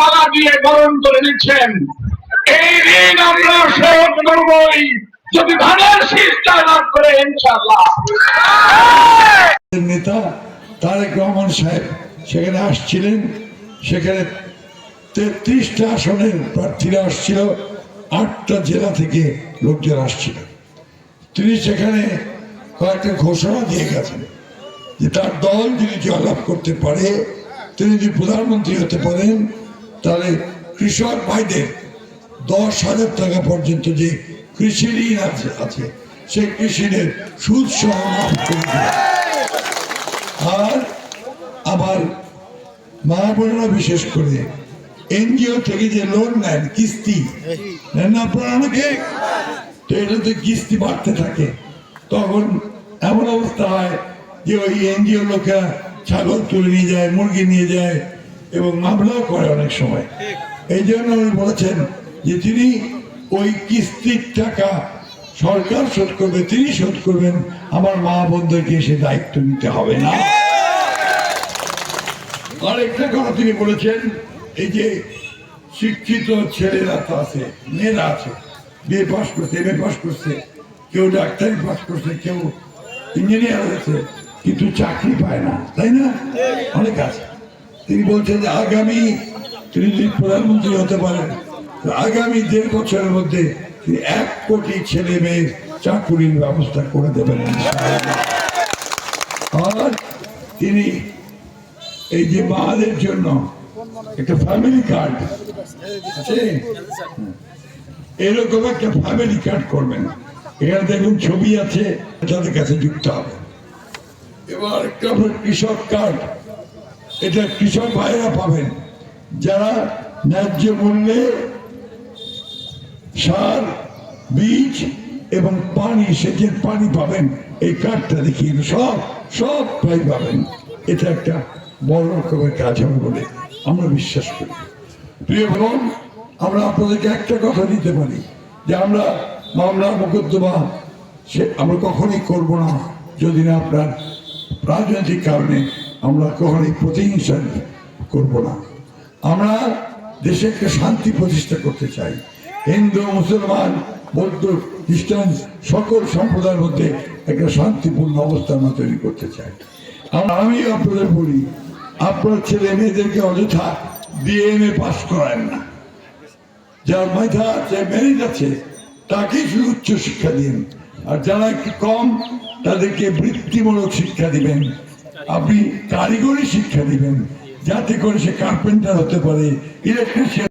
মালা দিয়ে বরণ করে নিচ্ছেন। এই ঋণ আমরা শোধ করবই, যদি ধানের শীষটা লাভ করে ইনশাল্লাহ নেতা তারেক রহমান সাহেব সেখানে আসছিলেন, সেখানে তেত্রিশটা আসনের প্রার্থীরা আসছিল, আটটা জেলা থেকে লোকজন আসছিল। তিনি সেখানে কয়েকটা ঘোষণা দিয়ে গেছেন যে তার দল যদি জয়লাভ করতে পারে, তিনি যদি প্রধানমন্ত্রী হতে পারেন তাহলে কৃষক ভাইদের দশ হাজার টাকা পর্যন্ত যে কৃষি ঋণ আছে আছে, সেই কৃষি ঋণের সুদ সহ আর আবার মা বোনেরা বিশেষ করে এনজিও থেকে যে লোন নেন, কিস্তি, নেন না আপনারা অনেকে? তো এটাতে কিস্তি বাড়তে থাকে, তখন এমন অবস্থা হয় যে ওই এনজিও লোকেরা ছাগল তুলে নিয়ে যায়, মুরগি নিয়ে যায় এবং মামলাও করে অনেক সময়। এই জন্য উনি বলেছেন যে তিনি ওই কিস্তির টাকা সরকার শোধ করবে তিনি শোধ করবেন। আমার মা বোনদেরকে সে দায়িত্ব নিতে হবে না। আর একটা কথা তিনি বলেছেন এই যে শিক্ষিত ছেলেরা তো আছে মেয়েরা আছে বিয়ে পাশ করছে এম এ পাস করছে কেউ ডাক্তারি পাশ করছে কেউ ইঞ্জিনিয়ার হয়েছে কিন্তু চাকরি পায় না তাই না? অনেক আছে। তিনি বলছেন যে আগামী তিনি যদি প্রধানমন্ত্রী হতে পারেন আগামী দেড় বছরের মধ্যে তিনি এক কোটি ছেলে মেয়ের চাকুরির ব্যবস্থা করে দেবেন। আর তিনি এই যে মাদের জন্য একটা ফ্যামিলি কার্ড এরকম একটা ফ্যামিলি কার্ড করবেন। এখানে দেখুন ছবি আছে তাদের কাছে যুক্ত হবে। এবার একটা কৃষক কার্ড এটা কৃষক ভাইরা পাবেন। যারা ন্যায্য মূল্যে সার, বীজ এবং পানি, সেচের পানি পাবেন। এই কার্ডটা দেখিয়ে সব সব পাই পাবেন। এটা একটা বড় রকমের কাজ হবে বলে আমরা বিশ্বাস করি। প্রিয় বোন আমরা আপনাদেরকে একটা কথা দিতে পারি, যে আমরা মামলা, মোকদ্দমা, সে আমরা কখনই করব না। যদি না আপনার রাজনৈতিক কারণে আমরা কখনোই প্রতিহিংসা করব না। আমরা দেশে একটা শান্তি প্রতিষ্ঠা করতে চাই। হিন্দু, মুসলমান, বৌদ্ধ, খ্রিস্টান সকল সম্প্রদায়ের মধ্যে একটা শান্তিপূর্ণ অবস্থা আমরা তৈরি করতে চাই। আমি আপনাদের বলি, আপনার ছেলে মেয়েদেরকে অযথা বিএমএ পাস করায় না। যার মেধা আছে মেরিট আছে তাকেই শুধু উচ্চ শিক্ষা দিন। আর যারা একটু কম, তাদেরকে বৃত্তিমূলক শিক্ষা দিবেন। আপনি কারিগরি শিক্ষা দিবেন। যাতে করে সে কার্পেন্টার হতে পারে ইলেকট্রিশিয়ান